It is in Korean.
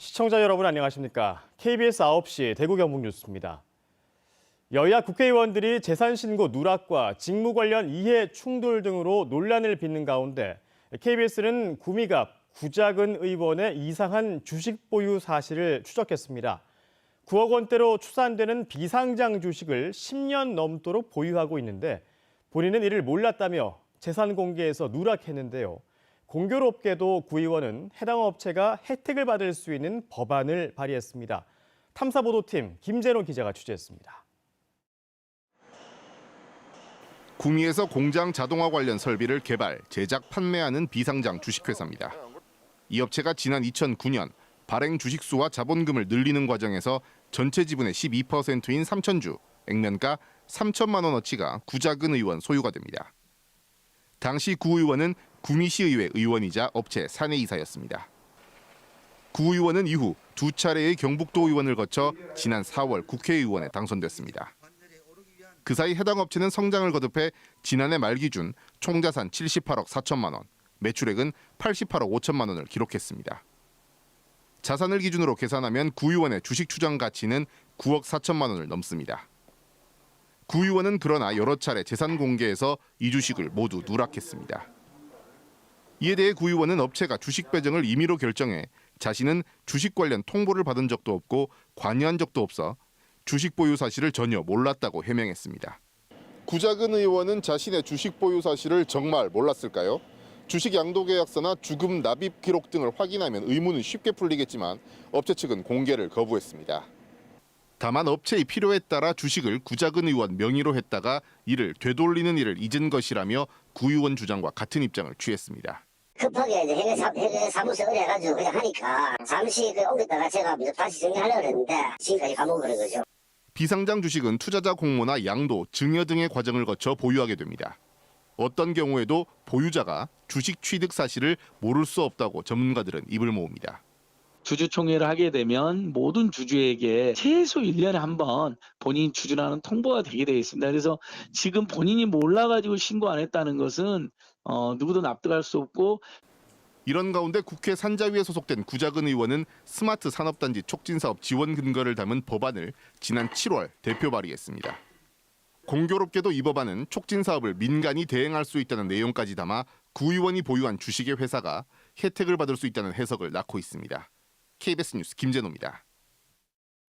시청자 여러분 안녕하십니까? KBS 9시 대구 경북 뉴스입니다. 여야 국회의원들이 재산 신고 누락과 직무 관련 이해 충돌 등으로 논란을 빚는 가운데 KBS는 구미갑 구작은 의원의 이상한 주식 보유 사실을 추적했습니다. 9억 원대로 추산되는 비상장 주식을 10년 넘도록 보유하고 있는데 본인은 이를 몰랐다며 재산 공개에서 누락했는데요. 공교롭게도 구 의원은 해당 업체가 혜택을 받을 수 있는 법안을 발의했습니다. 탐사보도팀 김재론 기자가 취재했습니다. 구미에서 공장 자동화 관련 설비를 개발, 제작, 판매하는 비상장 주식회사입니다. 이 업체가 지난 2009년 발행 주식수와 자본금을 늘리는 과정에서 전체 지분의 12%인 3천주, 액면가 3천만 원어치가 구작은 의원 소유가 됩니다. 당시 구 의원은 구미시의회 의원이자 업체 사내이사였습니다. 구 의원은 이후 두 차례의 경북도 의원을 거쳐 지난 4월 국회의원에 당선됐습니다. 그 사이 해당 업체는 성장을 거듭해 지난해 말 기준 총자산 78억 4천만 원, 매출액은 88억 5천만 원을 기록했습니다. 자산을 기준으로 계산하면 구 의원의 주식 추정 가치는 9억 4천만 원을 넘습니다. 구 의원은 그러나 여러 차례 재산 공개에서 이 주식을 모두 누락했습니다. 이에 대해 구 의원은 업체가 주식 배정을 임의로 결정해 자신은 주식 관련 통보를 받은 적도 없고 관여한 적도 없어 주식 보유 사실을 전혀 몰랐다고 해명했습니다. 구작은 의원은 자신의 주식 보유 사실을 정말 몰랐을까요? 주식 양도 계약서나 주금 납입 기록 등을 확인하면 의문은 쉽게 풀리겠지만 업체 측은 공개를 거부했습니다. 다만 업체의 필요에 따라 주식을 구작은 의원 명의로 했다가 이를 되돌리는 일을 잊은 것이라며 구 의원 주장과 같은 입장을 취했습니다. 급하게 이제 회계, 사, 회계 사무소 의뢰해가지고 그냥 하니까 잠시 그 옮겼다가 제가 다시 정리하려고 했는데 지금까지 감옥을 한 거죠. 비상장 주식은 투자자 공모나 양도, 증여 등의 과정을 거쳐 보유하게 됩니다. 어떤 경우에도 보유자가 주식 취득 사실을 모를 수 없다고 전문가들은 입을 모읍니다. 주주총회를 하게 되면 모든 주주에게 최소 1년에 한 번 본인 주주라는 통보가 되게 되어 있습니다. 그래서 지금 본인이 몰라가지고 신고 안 했다는 것은 어, 누구도 납득할 수 없고 이런 가운데 국회 산자위에 소속된 구작은 의원은 스마트 산업단지 촉진사업 지원 근거를 담은 법안을 지난 7월 대표 발의했습니다. 공교롭게도 이 법안은 촉진 사업을 민간이 대행할 수 있다는 내용까지 담아 구 의원이 보유한 주식의 회사가 혜택을 받을 수 있다는 해석을 낳고 있습니다. KBS 뉴스 김재노입니다.